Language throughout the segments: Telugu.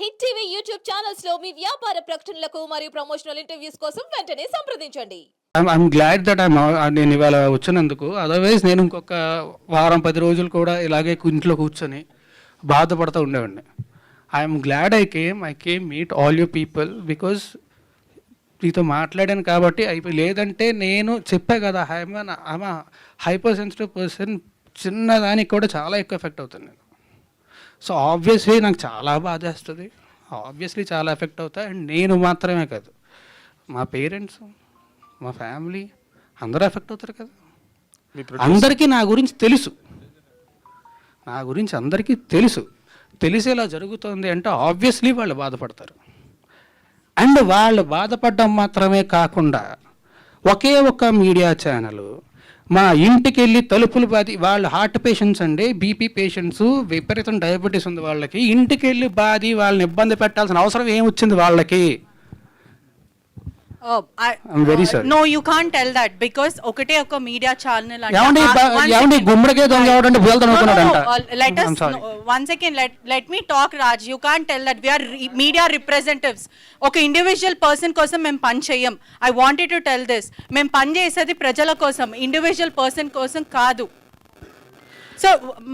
హిట్ టీవీ యూట్యూబ్ ఛానల్స్లో మీ వ్యాపార ప్రకటనలకు మరియు ప్రమోషనల్ ఇంటర్వ్యూస్ కోసం వెంటనే సంప్రదించండి. ఐఎమ్ గ్లాడ్ దట్ ఐమ్ నేను ఇవాళ వచ్చినందుకు. అదర్వైజ్ నేను ఇంకొక వారం పది రోజులు కూడా ఇలాగే ఇంట్లో కూర్చొని బాధపడుతూ ఉండేవాడిని. I'm glad I came I came meet all you people because మీతో మాట్లాడాను కాబట్టి అయిపోయి లేదంటే నేను చెప్పా కదా I'm I'm hyper sensitive person చిన్నదానికి కూడా చాలా ఎక్కువ ఎఫెక్ట్ అవుతుంది. నేను సో ఆబ్వియస్లీ నాకు చాలా బాధేస్తుంది ఆబ్వియస్లీ చాలా ఎఫెక్ట్ అవుతా. అండ్ నేను మాత్రమే కాదు. మా పేరెంట్స్ మా ఫ్యామిలీ అందరూ ఎఫెక్ట్ అవుతారు కదా. అందరికీ నా గురించి తెలుసు. నా గురించి అందరికీ తెలుసు. తెలిసి ఇలా జరుగుతుంది అంటే ఆబ్వియస్లీ వాళ్ళు బాధపడతారు. అండ్ వాళ్ళు బాధపడడం మాత్రమే కాకుండా ఒకే ఒక మీడియా ఛానల్ మా ఇంటికి వెళ్ళి తలుపులు బాది వాళ్ళు హార్ట్ పేషెంట్స్ అండి బీపీ పేషెంట్స్ విపరీతం డయాబెటీస్ ఉంది వాళ్ళకి. ఇంటికి వెళ్ళి బాది వాళ్ళని ఇబ్బంది పెట్టాల్సిన అవసరం ఏమొచ్చింది వాళ్ళకి? Oh, I, I'm very sorry. No, you can't tell that because ఒకటే ఒక మీడియా ఛానల్ ఏమండి బా- ఏమండి గుమ్మడికే దొంగ ఎవడంటే బుయలు అనుకున్నాడంట. Let I'm us sorry. One second let let me talk Raj you can't tell that we're media representatives ఒక ఇండివిజువల్ పర్సన్ కోసం మేము పని చేయం I wanted to tell this మేము పని చేసేది ప్రజల కోసం ఇండివిజువల్ పర్సన్ కోసం కాదు. సో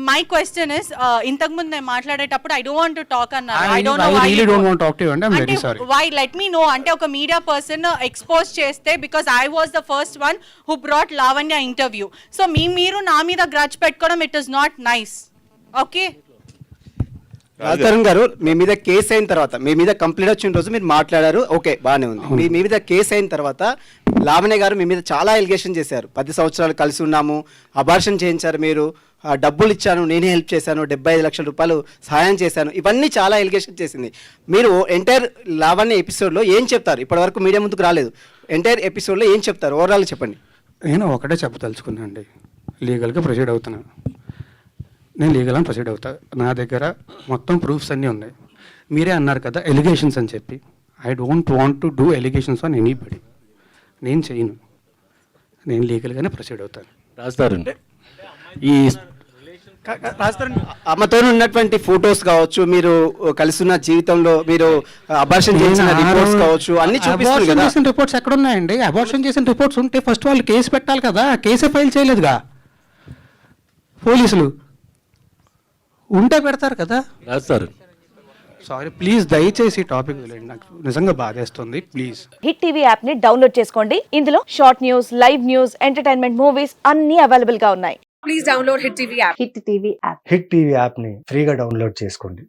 మై క్వశ్చన్ ఇస్ ఇంతకు ముందు నేను మాట్లాడేటప్పుడు ఐ డోంట్ టాక్ అన్నారు. I- I don't I know really don't want to talk to you and I'm very sorry. Why let me know అంటే ఒక మీడియా పర్సన్ ఎక్స్పోజ్ చేస్తే because I was the first one who brought Lavanya interview so మీ మీరు నా మీద గ్రచ్ పెట్టుకోవడం it is not nice okay Raj Tarun garu మీ మీద కేసు అయిన తర్వాత మీ మీద కంప్లైంట్ వచ్చిన రోజు మీరు మాట్లాడారు. ఓకే బాగానే ఉంది. మీ మీ మీద కేసు అయిన తర్వాత లావణ్య గారు మీ మీద చాలా ఎలిగేషన్ చేశారు. పది సంవత్సరాలు కలిసి ఉన్నాము అబార్షన్ చేయించారు మీరు ఆ, డబ్బులు ఇచ్చాను నేనే హెల్ప్ చేశాను డెబ్బై ఐదు లక్షల రూపాయలు సహాయం చేశాను. ఇవన్నీ చాలా ఎలిగేషన్ చేసింది. మీరు ఎంటైర్ లావణ్య ఎపిసోడ్లో ఏం చెప్తారు? ఇప్పటివరకు మీడియా ముందుకు రాలేదు. ఎంటైర్ ఎపిసోడ్లో ఏం చెప్తారు? ఓవరాల్ చెప్పండి. నేను ఒకటే చెప్పదలుచుకున్నా అండి. లీగల్గా ప్రొసీడ్ అవుతున్నాను నేను లీగల్గా ప్రొసీడ్ అవుతా. నా దగ్గర మొత్తం ప్రూఫ్స్ అన్నీ ఉన్నాయి. మీరే అన్నారు కదా ఎలిగేషన్స్ అని చెప్పి. I don't want to do allegations on anybody నేను చేయను. నేను లీగల్గానే ప్రొసీడ్ అవుతాను. రాస్తారు ఈ అమ్మతో ఉన్నటువంటి ఫొటోస్ కావచ్చు మీరు కలిసి ఉన్న జీవితంలో మీరు అబార్షన్ చేసిన రిపోర్ట్స్ కావచ్చు అన్ని కదా. చేసిన రిపోర్ట్స్ ఎక్కడ ఉన్నాయండి అబార్షన్ చేసిన రిపోర్ట్స్ ఉంటే ఫస్ట్ వాళ్ళు కేసు పెట్టాలి కదా. కేసే ఫైల్ చేయలేదుగా. పోలీసులు. ఉంటే పెడతారు కదా? రాస్తారు. సారీ ప్లీజ్ దయచేసి టాపిక్ నాకు నిజంగా బాధేస్తుంది. ప్లీజ్ హిట్ టీవీ యాప్ని డౌన్లోడ్ చేసుకోండి. ఇందులో short news live news entertainment movies అన్ని అవైలబుల్గా ఉన్నాయి. Please download Hit TV app. Hit TV app. Hit TV యాప్ని ఫ్రీగా డౌన్లోడ్ చేసుకోండి.